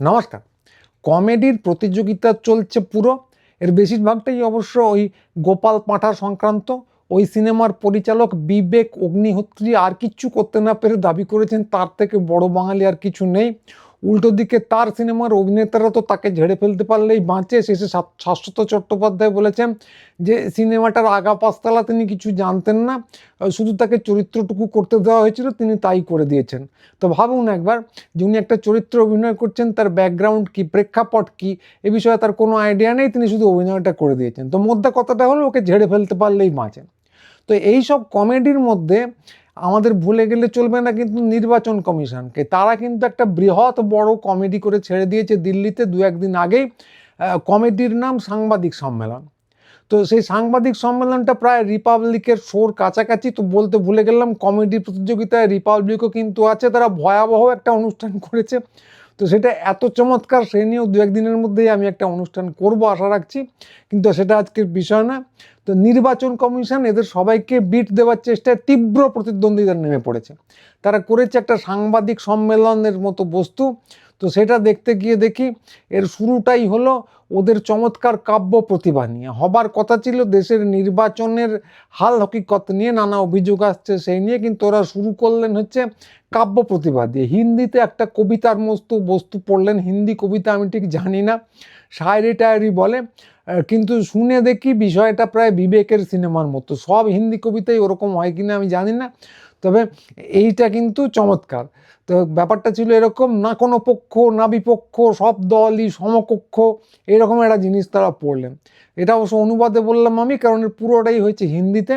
নমস্কার। কমেডির প্রতিযোগিতা চলছে পুরো। এর বেশিরভাগটাই অবশ্য ওই গোপাল পাঁঠা সংক্রান্ত। ওই সিনেমার পরিচালক বিবেক অগ্নিহোত্রী আর কিচ্ছু করতে না পেরে দাবি করেছেন, তার থেকে বড় বাঙালি আর কিছু নেই। উল্টো দিকে তার সিনেমার অভিনেতারা তো তাকে ঝেড়ে ফেলতে পারলেই বাঁচে। শেষে শাশ্বত চট্টোপাধ্যায় বলেছেন যে, সিনেমাটার আগা পাঁচতলা তিনি কিছু জানতেন না। শুধু তাকে চরিত্রটুকু করতে দেওয়া হয়েছিল, তিনি তাই করে দিয়েছেন। তো ভাবুন একবার, যে উনি একটা চরিত্র অভিনয় করছেন, তার ব্যাকগ্রাউন্ড কি, প্রেক্ষাপট কি, এ বিষয়ে তার কোনো আইডিয়া নেই, তিনি শুধু অভিনয়টা করে দিয়েছেন। তো মোদ্দা কথাটা হলো, ওকে ঝেড়ে ফেলতে পারলেই বাঁচেন তো এই সব কমেডির মধ্যে আমাদের ভুলে গেলে চলবে না কিন্তু নির্বাচন কমিশনকে। তারা কিন্তু একটা বৃহৎ বড় কমেডি করে ছেড়ে দিয়েছে দিল্লিতে দু একদিন আগেই কমিটির কমেডির নাম সাংবাদিক সম্মেলন। তো সেই সাংবাদিক সম্মেলনটা প্রায় রিপাবলিকের শোর কাছাকাছি, তো বলতে ভুলে গেলাম, কমেডি প্রতিযোগিতায় রিপাবলিকও কিন্তু আছে, তারা ভয়াবহ একটা অনুষ্ঠান করেছে। তো সেটা এত চমৎকার, সে নিয়েও দু একদিনের মধ্যেই আমি একটা অনুষ্ঠান করব আশা রাখছি। কিন্তু সেটা আজকের বিষয় না। তো নির্বাচন কমিশন এদের সবাইকে বিট দেওয়ার চেষ্টায় তীব্র প্রতিদ্বন্দ্বিতা নেমে পড়েছে। তারা করেছে একটা সাংবাদিক সম্মেলনের মতো বস্তু। তো সেটা দেখতে গিয়ে দেখি এর শুরুটাই হলো ওদের চমৎকার কাব্য প্রতিভা নিয়ে। হবার কথা ছিল দেশের নির্বাচনের হাল হকিকত নিয়ে নানা অভিযোগ আসছে, সেই নিয়ে কিন্তু ওরা শুরু করলেন হচ্ছে কাব্য প্রতিভা দিয়ে। হিন্দিতে একটা কবিতার মস্ত বস্তু পড়লেন। হিন্দি কবিতা আমি ঠিক জানি না। শায়রি টায়রি বলে কিন্তু শুনে দেখি বিষয়টা প্রায় বিবেকের সিনেমার মতো। সব হিন্দি কবিতাই ওরকম হয় কিনা আমি জানি না, তবে এইটা কিন্তু চমৎকার। তো ব্যাপারটা ছিল এরকম, না কোনো পক্ষ, না বিপক্ষ, সব দলই সমকক্ষ, এরকম একটা জিনিস তারা পড়লেন। এটা অবশ্য অনুবাদে বললাম আমি, কারণ পুরোটাই হয়েছে হিন্দিতে।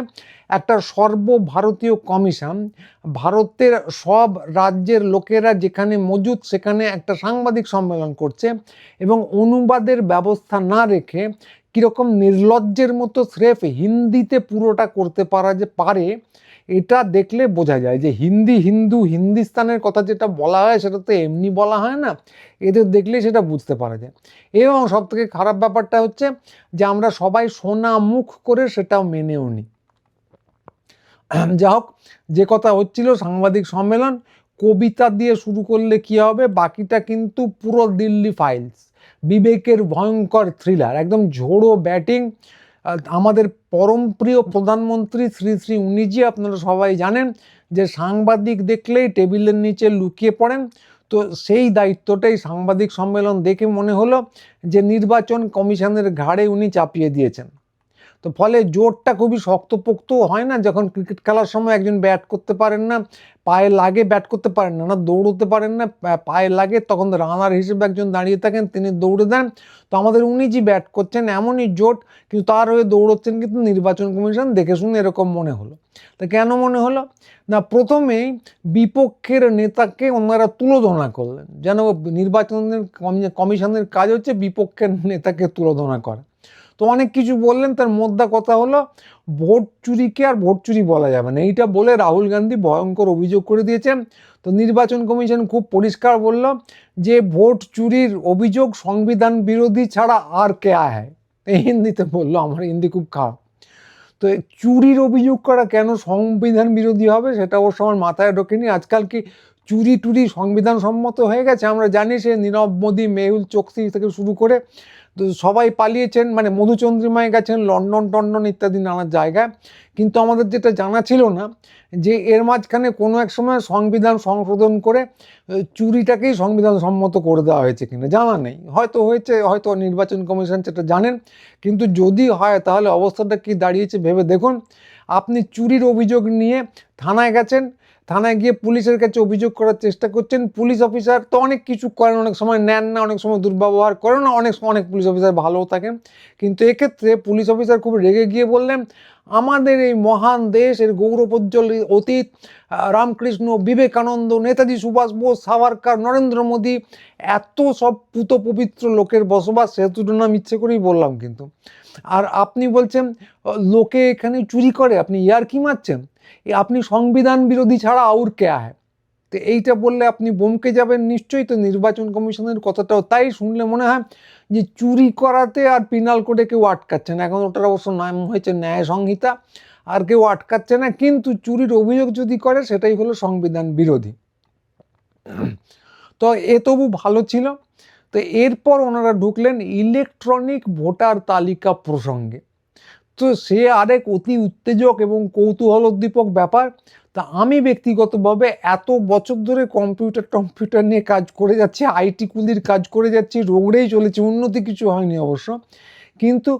একটা সর্বভারতীয় কমিশন, ভারতের সব রাজ্যের লোকেরা যেখানে মজুদ সেখানে একটা সাংবাদিক সম্মেলন করছে এবং অনুবাদের ব্যবস্থা না রেখে কীরকম নির্লজ্জের মতো স্রেফ হিন্দিতে পুরোটা করতে পারা যে পারে, এটা দেখলে বোঝা যায় যে হিন্দি, হিন্দু, হিন্দিস্তানের কথা যেটা বলা হয় সেটা তো এমনি বলা হয় না, এদের দেখলে সেটা বুঝতে পারা যায়। এবং সব থেকে খারাপ ব্যাপারটা হচ্ছে যে আমরা সবাই সোনা মুখ করে সেটাও মেনেও নিই যা হোক, যে কথা হচ্ছিল সাংবাদিক সম্মেলন, কবিতা দিয়ে শুরু করলে কি হবে? বাকিটা কিন্তু পুরো দিল্লি ফাইলস বিবেকের ভয়ঙ্কর থ্রিলার একদম ঝোড়ো ব্যাটিং আমাদের পরমপ্রিয় প্রধানমন্ত্রী শ্রী শ্রী উনিজি, আপনারা সবাই জানেন যে সাংবাদিক দেখলেই টেবিলের নিচে লুকিয়ে পড়েন। তো সেই দায়িত্বটাই সাংবাদিক সম্মেলন দেখে মনে হলো যে নির্বাচন কমিশনের ঘাড়ে উনি চাপিয়ে দিয়েছেন। তো ফলে জোরটা খুবই শক্তপোক্ত হয় না, যখন ক্রিকেট খেলার সময় একজন ব্যাট করতে পারেন না, পায়ে লাগে ব্যাট করতে পারেন না না দৌড়তে পারেন না পায়ে লাগে, তখন রানার হিসেবে একজন দাঁড়িয়ে থাকেন, তিনি দৌড়ে দেন। তো আমাদের উনি যে ব্যাট করছেন, এমনই জোট, কিন্তু তার হয়ে দৌড়চ্ছেন কিন্তু নির্বাচন কমিশন, দেখে শুনে এরকম মনে হলো। তা কেন মনে হলো? না, প্রথমেই বিপক্ষের নেতাকে ওনারা তুলোধনা করলেন। যেন নির্বাচনের কমিশনের কাজ হচ্ছে বিপক্ষের নেতাকে তুলোধনা করা। তো অনেক কিছু বললেন, তার মধ্যে কথা হলো, ভোট চুরিকে আর ভোট চুরি বলা যাবে না। এইটা বলে রাহুল গান্ধী ভয়ঙ্কর অভিযোগ করে দিয়েছেন। তো নির্বাচন কমিশন খুব পরিষ্কার বলল যে, ভোট চুরির অভিযোগ সংবিধান বিরোধী ছাড়া আর কে আয় হিন্দিতে বলল, আমার হিন্দি খুব খারাপ। তো চুরির অভিযোগ করা কেন সংবিধান বিরোধী হবে, সেটা অবশ্য আমার মাথায় ঢোকেনি। আজকাল কি চুরি টুরি সংবিধান সম্মত হয়ে গেছে? আমরা জানি সে নীরব মোদী, মেহুল চোকসি থেকে শুরু করে তো সবাই পালিয়েছেন মানে মধুচন্দ্রিমায় গেছেন, লন্ডন, টন্ডন ইত্যাদি নানা জায়গায়। কিন্তু আমাদের যেটা জানা ছিল না, যে এর মাঝখানে কোনো এক সময় সংবিধান সংশোধন করে চুরিটাকেই সংবিধান সম্মত করে দেওয়া হয়েছে কিনা জানা নেই। হয়তো হয়েছে, হয়তো নির্বাচন কমিশন সেটা জানেন, কিন্তু যদি হয় তাহলে অবস্থাটা কি দাঁড়িয়েছে ভেবে দেখুন। আপনি চুরির অভিযোগ নিয়ে থানায় গেছেন থানায় গিয়ে পুলিশের কাছে অভিযোগ করার চেষ্টা করছেন। পুলিশ অফিসার তো অনেক কিছু করেন, অনেক সময় নেন না, অনেক সময় দুর্ব্যবহার করেন না অনেক অনেক পুলিশ অফিসার ভালোও থাকেন। কিন্তু এক্ষেত্রে পুলিশ অফিসার খুব রেগে গিয়ে বললেন, আমাদের এই মহান দেশ, এর গৌরবোজ্জ্বল অতীত রামকৃষ্ণ, বিবেকানন্দ, নেতাজি সুভাষ বোস, সাভারকার, নরেন্দ্র মোদী, এত সব পুত পবিত্র লোকের বসবাস সেতুটা নাম ইচ্ছে করেই বললাম কিন্তু। আর আপনি বলছেন, লোকে এখানে চুরি করে, আপনি ইয়ার কি মারছেন? এ আপনি সংবিধান বিরোধী ছাড়া আউর কে আয় তো এইটা বললে আপনি বমকে যাবেন নিশ্চয়ই, তো নির্বাচন কমিশনের কথাটাও তাই শুনলে মনে হয় যে চুরি করাতে আর পিনাল কোডে কেউ আটকাচ্ছে না। এখন ওটার অবশ্য নাম হয়েছে ন্যায় সংহিতা, আর কেউ আটকাচ্ছে না, কিন্তু চুরির অভিযোগ যদি করে, সেটাই হলো সংবিধান বিরোধী। তো এ তবু ভালো ছিল। তো এরপর ওনারা ঢুকলেন ইলেকট্রনিক ভোটার তালিকা প্রসঙ্গে। তো সে আরেক অতি উত্তেজক এবং কৌতূহলোদ্দীপক ব্যাপার। তা আমি ব্যক্তিগতভাবে এত বছর ধরে কম্পিউটার, টম্পিউটার নিয়ে কাজ করে যাচ্ছি আইটি কুলির কাজ করে যাচ্ছি, রোগড়েই চলেছে, উন্নতি কিছু হয়নি অবশ্য। কিন্তু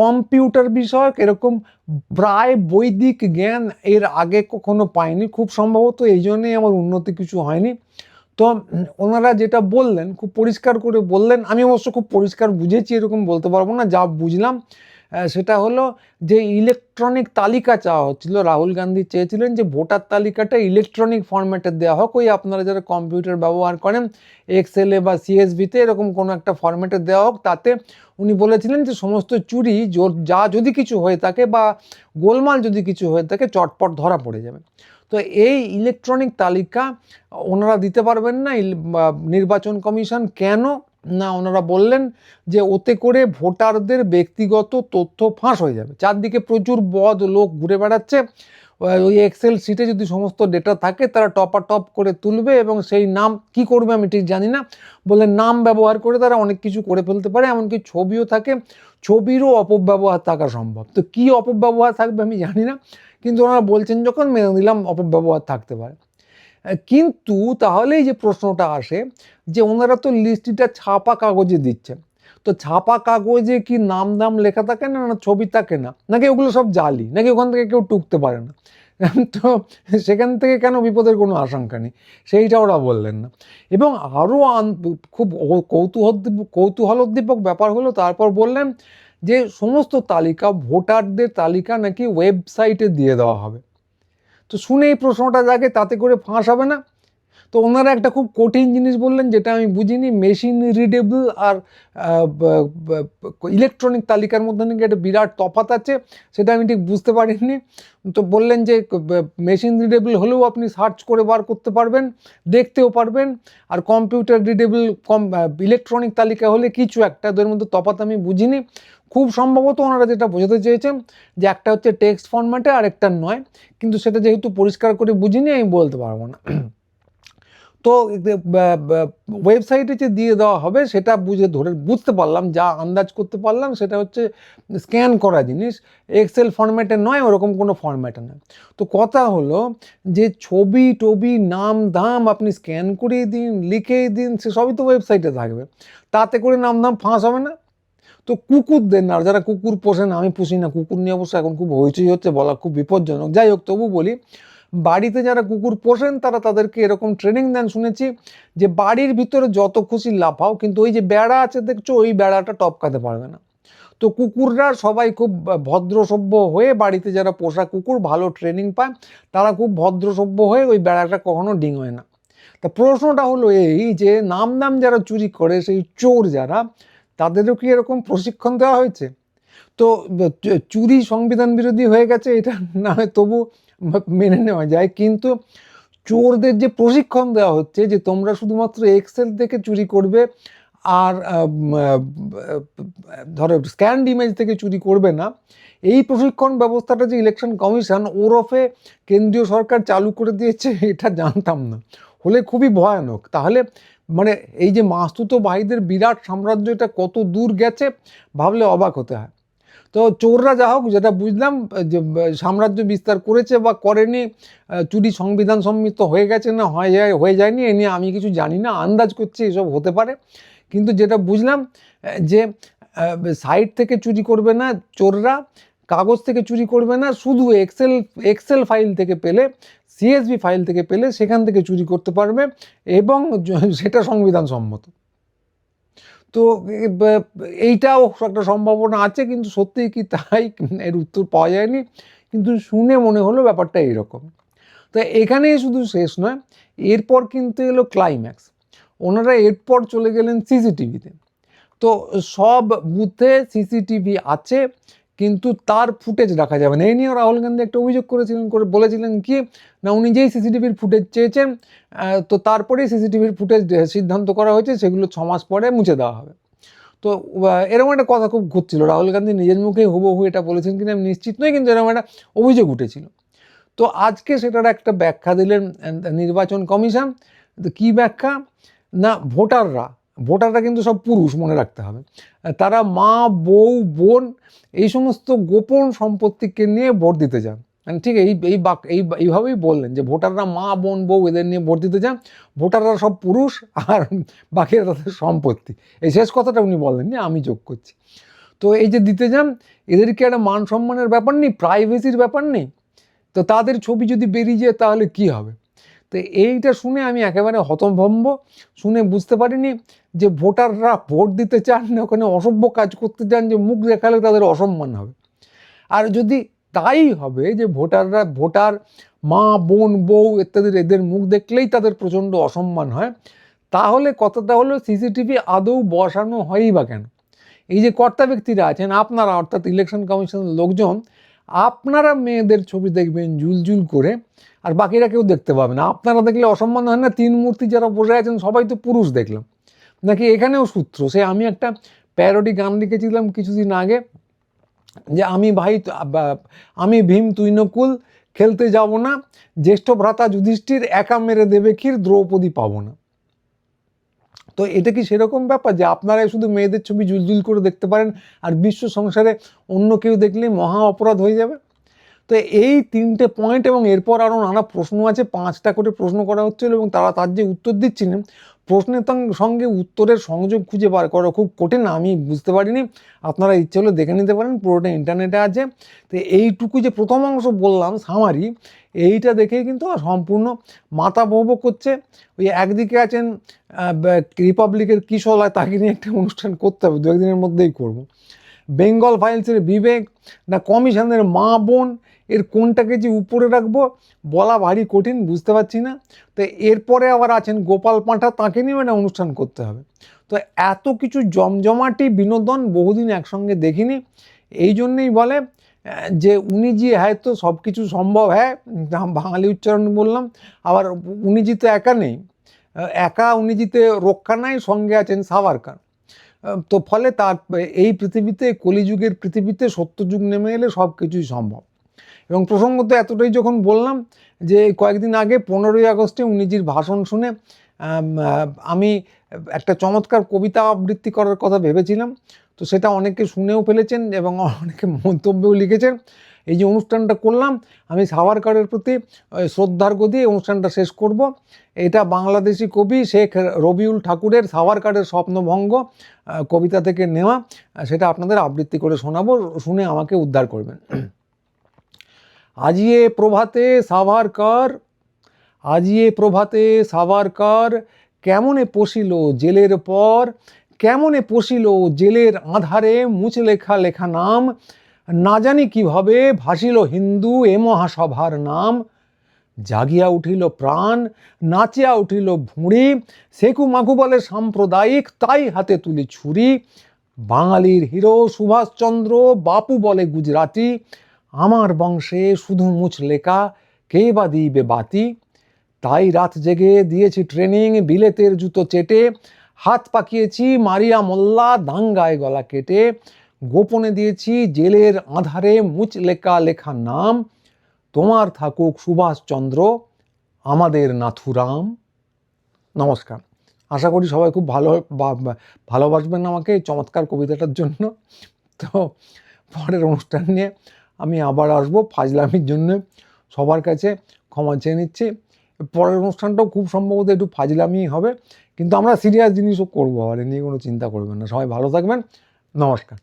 কম্পিউটার বিষয়ক এরকম প্রায় বৈদিক জ্ঞান এর আগে কখনো পাইনি, খুব সম্ভবত এই জন্যেই আমার উন্নতি কিছু হয়নি। তো ওনারা যেটা বললেন, খুব পরিষ্কার করে বললেন, আমি অবশ্য খুব পরিষ্কার বুঝেছি, এরকম বলতে পারব না, যা বুঝলাম। সেটা হলো যে ইলেকট্রনিক তালিকা চাওয়া হচ্ছিল। রাহুল গান্ধী চেয়েছিলেন যে ভোটার তালিকাটা ইলেকট্রনিক ফরম্যাটে দেওয়া হোক। ওই আপনারা যারা কম্পিউটার ব্যবহার করেন এক্সেলে বা সিএসভিতে এরকম কোনো একটা ফরম্যাটে দেওয়া হোক, তাতে উনি বলেছিলেন যে সমস্ত চুরি যা যদি কিছু হয়ে থাকে বা গোলমাল যদি কিছু হয়ে থাকে, চটপট ধরা পড়ে যাবে। তো এই ইলেকট্রনিক তালিকা ওনারা দিতে পারবেন না। নির্বাচন কমিশন কেন না, ওনারা বললেন যে ওতে করে ভোটারদের ব্যক্তিগত তথ্য ফাঁস হয়ে যাবে। চারদিকে প্রচুর বদ লোক ঘুরে বেড়াচ্ছে। ওই- এক্সেল শিটে যদি সমস্ত ডেটা থাকে, তারা টপা টপ করে তুলবে এবং সেই নাম কি করবে আমি ঠিক জানি না। বলে নাম ব্যবহার করে তারা অনেক কিছু করে ফেলতে পারে, এমনকি ছবিও থাকে। ছবিরও অপব্যবহার থাকা সম্ভব। তো কি অপব্যবহার থাকবে আমি জানি না। কিন্তু ওনারা বলছেন, যখন মেনে নিলাম, অপব্যবহার থাকতে পারে। কিন্তু তাহলেই যে প্রশ্নটা আসে যে ওনারা তো লিস্টটা ছাপা কাগজে দিচ্ছেন তো ছাপা কাগজে কি নাম দাম লেখা থাকে না না ছবি থাকে না? নাকি ওগুলো সব জালি? নাকি ওখান থেকে কেউ টুকতে পারে না? তো সেখান থেকে কেন বিপদের কোনো আশঙ্কা নেই? সেইটা ওরা বললেন না। এবং আরও খুব কৌতূহল কৌতূহলোদ্দীপক ব্যাপার হলো, তারপর বললেন যে সমস্ত তালিকা ভোটারদের তালিকা নাকি ওয়েবসাইটে দিয়ে দেওয়া হবে। তো শুনে এই প্রশ্নটা জাগে তাতে করে ফাঁস হবে না। তো ওনারা একটা খুব কঠিন জিনিস বললেন, যেটা আমি বুঝিনি। মেশিন রিডেবল আর ইলেকট্রনিক তালিকার মধ্যে নাকি একটা বিরাট তফাত আছে, সেটা আমি ঠিক বুঝতে পারিনি। তো বললেন যে মেশিন রিডেবল হলেও আপনি সার্চ করে বার করতে পারবেন, দেখতেও পারবেন। আর কম্পিউটার রিডেবল, কম ইলেকট্রনিক তালিকা হলে কিছু একটা, ওদের মধ্যে তফাৎ আমি বুঝিনি। খুব সম্ভবত ওনারা যেটা বোঝাতে চেয়েছেন, যে একটা হচ্ছে টেক্সট ফরম্যাটে আর একটা নয়। কিন্তু সেটা যেহেতু পরিষ্কার করে বুঝিনি, আমি বলতে পারব না। তো ওয়েবসাইটে যে দিয়ে দেওয়া হবে, সেটা বুঝে ধরে, বুঝতে পারলাম, যা আন্দাজ করতে পারলাম, সেটা হচ্ছে স্ক্যান করা জিনিস। এক্সেল ফরম্যাটে নয়, ওরকম কোনো ফরম্যাটে নয়। তো কথা হলো যে ছবি টবি, নাম, দাম আপনি স্ক্যান করিয়ে দিন লিখেই দিন, সে সবই তো ওয়েবসাইটে থাকবে। তাতে করে নাম, দাম ফাঁস হবে না। তো কুকুরদের না, যারা কুকুর পোষেন আমি পুষি না, কুকুর নিয়ে অবশ্য এখন খুব হইচই হচ্ছে, বলা খুব বিপজ্জনক। যাই হোক, তবু বলি বাড়িতে যারা কুকুর পোষেন, তারা তাদেরকে এরকম ট্রেনিং দেন। শুনেছি যে বাড়ির ভিতরে যত খুশি লাফাও, কিন্তু ওই যে বেড়া আছে দেখছ, ওই বেড়াটা টপকাতে পারবে না। তো কুকুররা সবাই খুব ভদ্র সভ্য হয়ে বাড়িতে যারা পোষা কুকুর, ভালো ট্রেনিং পায়, তারা খুব ভদ্র সভ্য হয়ে ওই বেড়াটা কখনো ডিঙোয় না। তা প্রশ্নটা হলো এই যে নাম নাম যারা চুরি করে, সেই চোর যারা, তাদেরও কি এরকম প্রশিক্ষণ দেওয়া হয়েছে? তো চুরি সংবিধান বিরোধী হয়ে গেছে এটা? না তবু মেনে নেওয়া যায়। কিন্তু চোরদের যে প্রশিক্ষণ দেওয়া হচ্ছে যে তোমরা শুধুমাত্র এক্সেল থেকে চুরি করবে আর ধরো স্ক্যান্ড ইমেজ থেকে চুরি করবে না, এই প্রশিক্ষণ ব্যবস্থাটা যে ইলেকশন কমিশন ওরফে কেন্দ্রীয় সরকার চালু করে দিয়েছে, এটা জানতাম না। হলে খুবই ভয়ানক। তাহলে মানে এই যে মাস্তুতো ভাইদের বিরাট সাম্রাজ্য এটা কত দূর গেছে, ভাবলে অবাক হতে হয়। তো চোররা যা হোক, যেটা বুঝলাম, যে সাম্রাজ্য বিস্তার করেছে বা করেনি চুরি সংবিধান সম্মিত হয়ে গেছে না, হয়ে, যায়, হয়ে যায়নি, এ নিয়ে আমি কিছু জানি না, আন্দাজ করছি এসব হতে পারে। কিন্তু যেটা বুঝলাম যে সাইট থেকে চুরি করবে না চোররা, কাগজ থেকে চুরি করবে না, শুধু এক্সেল এক্সেল ফাইল থেকে পেলে সিএসবি ফাইল থেকে পেলে, সেখান থেকে চুরি করতে পারবে এবং সেটা সংবিধান সম্মত। তো এইটাও একটা সম্ভাবনা আছে, কিন্তু সত্যিই কি তাই? এর উত্তর পাওয়া যায়নি। কিন্তু শুনে মনে হলো ব্যাপারটা এইরকম তো এখানেই শুধু শেষ নয়, এরপর কিন্তু এলো ক্লাইম্যাক্স ওনারা এরপর চলে গেলেন সিসিটিভিতে তো। সব বুথে সিসিটিভি আছে কিন্তু তার ফুটেজ রাখা যাবে না এই নিয়েও রাহুল গান্ধী একটা অভিযোগ করেছিলেন, করে বলেছিলেন কি, না, উনি যেই সিসিটিভির ফুটেজ চেয়েছেন তো তারপরেই সিসিটিভির ফুটেজ সিদ্ধান্ত করা হয়েছে, সেগুলো ছ মাস পরে মুছে দেওয়া হবে। তো এরকম একটা কথা খুব ঘুরছিল। রাহুল গান্ধী নিজের মুখে হুবহু এটা বলেছেন কিনা আমি নিশ্চিত নই, কিন্তু এরকম একটা অভিযোগ উঠেছিল। তো আজকে সেটার একটা ব্যাখ্যা দিলেন নির্বাচন কমিশন। তো কী ব্যাখ্যা? না, ভোটাররা ভোটাররা কিন্তু সব পুরুষ, মনে রাখতে হবে। তারা মা, বউ, বোন, এই সমস্ত গোপন সম্পত্তিকে নিয়ে ভোট দিতে যান। মানে ঠিক এই এই বাক, এই, এইভাবেই বললেন যে ভোটাররা মা, বোন, বউ, এদের নিয়ে ভোট দিতে যান। ভোটাররা সব পুরুষ আর বাকিরা তাদের সম্পত্তি। এই শেষ কথাটা উনি বললেন যে আমি যোগ করছি। তো এই যে দিতে যান, এদের কি একটা মান সম্মানের ব্যাপার নেই? প্রাইভেসির ব্যাপার নেই? তো তাদের ছবি যদি বেরিয়ে যায় তাহলে কি হবে? তো এইটা শুনে আমি একেবারে হতভম্ব। শুনে বুঝতে পারিনি যে ভোটাররা ভোট দিতে চান না, ওখানে অসভ্য কাজ করতে চান, যে মুখ দেখালে তাদের অসম্মান হবে। আর যদি তাই হবে যে ভোটাররা, ভোটার মা, বোন, বউ ইত্যাদি এদের মুখ দেখলেই তাদের প্রচণ্ড অসম্মান হয়, তাহলে কথাটা হলো সিসিটিভি আদৌ বসানো হয়ই বা কেন? এই যে কর্তা ব্যক্তিরা আছেন, আপনারা অর্থাৎ ইলেকশন কমিশনের লোকজন আপনারা মেয়েদের ছবি দেখবেন জুলজুল করে, আর বাকিরা কেউ দেখতে পাবে না। আপনারা দেখলে অসম্মান হয় না, তিন মূর্তি যারা বসে আছেন, সবাই তো পুরুষ দেখলাম। নাকি এখানেও সূত্র, সে আমি একটা প্যারোডি গান লিখেছিলাম কিছুদিন আগে, যে আমি ভাই আমি ভীম, তুই নকুল, খেলতে যাব না, জ্যেষ্ঠ ভ্রাতা যুধিষ্ঠির, একা মেরে দেবে ক্ষীর, দ্রৌপদী পাবো না। তো এটা কি সেরকম ব্যাপার যে আপনারাই শুধু মেয়েদের ছবি জুলজুল করে দেখতে পারেন আর বিশ্ব সংসারে অন্য কেউ দেখলে মহা অপরাধ হয়ে যাবে? তো এই তিনটে পয়েন্ট এবং এরপর আরও নানা প্রশ্ন আছে, পাঁচটা করে প্রশ্ন করা হচ্ছিল এবং তারা তার যে উত্তর দিচ্ছিলেন প্রশ্নের সঙ্গে উত্তরের সংযোগ খুঁজে বার করা খুব কঠিন, আমি বুঝতে পারিনি। আপনারা ইচ্ছে হলে দেখে নিতে পারেন, পুরোটা ইন্টারনেটে আছে। তো এইটুকু যে প্রথম অংশ বললাম সামারি এইটা দেখেই কিন্তু সম্পূর্ণ মাথা বহব করছে। ওই একদিকে আছেন রিপাবলিকের কী রিপাবলিকের কিশোলায় তাকে নিয়ে একটা অনুষ্ঠান করতে হবে দু একদিনের মধ্যেই করব। বেঙ্গল ফাইলসের বিবেক না কমিশনের মা বোন, এর কোনটাকে যে উপরে রাখব বলা ভারী কঠিন, বুঝতে পারছি না। তো এরপরে আবার আছেন গোপাল পাঁঠা, তাকে নিয়ে একটা অনুষ্ঠান করতে হবে। তো এত কিছু জমজমাটি বিনোদন বহুদিন একসঙ্গে দেখিনি। এই জন্যেই বলে যে উনি জি হয়তো সব কিছু সম্ভব হ্যাঁ বাঙালি উচ্চারণ বললাম, আবার উনি জি তো একা নেই একা উনি জিতে রক্ষা নাই, সঙ্গে আছেন সাভারকার। তো ফলে তার, এই পৃথিবীতে, কলিযুগের পৃথিবীতে সত্যযুগ নেমে এলে সব কিছুই সম্ভব। এবং প্রসঙ্গত এতটাই যখন বললাম যে কয়েকদিন আগে পনেরোই আগস্টে উনিজির ভাষণ শুনে আমি একটা চমৎকার কবিতা আবৃত্তি করার কথা ভেবেছিলাম। তো সেটা অনেকে শুনেও ফেলেছেন এবং অনেকে মন্তব্যও লিখেছেন। এই যে অনুষ্ঠানটা করলাম আমি সাভারকারের প্রতি আহ, শ্রদ্ধার্ঘ দিয়ে অনুষ্ঠানটা শেষ করব। এটা বাংলাদেশি কবি শেখ রবিউল ঠাকুরের সাভারকারের স্বপ্নভঙ্গ কবিতা থেকে নেওয়া সেটা আপনাদের আবৃত্তি করে শোনাবো শুনে আমাকে উদ্ধার করবেন। আজিয়ে প্রভাতে সাভারকার আজিয়ে প্রভাতে সাভারকার কেমনে পশিল জেলের পর কেমনে পশিল জেলের আধারে মুছে লেখা লেখা নাম না জানি কীভাবে ভাসিল হিন্দু এ মহাসভার নাম। জাগিয়া উঠিল প্রাণ, নাচিয়া উঠিল ভুঁড়ি, সেকু মাকু বলে সাম্প্রদায়িক, তাই হাতে তুলি ছুরি। বাঙালির হিরো সুভাষচন্দ্র, বাপু বলে গুজরাটি। আমার বংশে শুধু মুছ লেখা, কে বা দিবে বাতি? তাই রাত জেগে দিয়েছি ট্রেনিং, বিলেতের জুতো চেটে। হাত পাকিয়েছি মারিয়া মোল্লা, দাঙ্গায় গলা কেটে। গোপনে দিয়েছি জেলের আধারে মুচ লেখা লেখা নাম। তোমার থাকুক সুভাষচন্দ্র আমাদের নাথুরাম নমস্কার। আশা করি সবাই খুব ভালো ভালোবাসবেন আমাকে চমৎকার কবিতাটার জন্য। তো পরের অনুষ্ঠান নিয়ে আমি আবার আসব ফাজলামির জন্য। সবার কাছে ক্ষমা চেয়ে নিচ্ছি। পরের অনুষ্ঠানটাও খুব সম্ভবত একটু ফাজলামি হবে, কিন্তু আমরা সিরিয়াস জিনিসও করব আর নিয়ে কোনো চিন্তা করবেন না। সবাই ভালো থাকবেন। নমস্কার।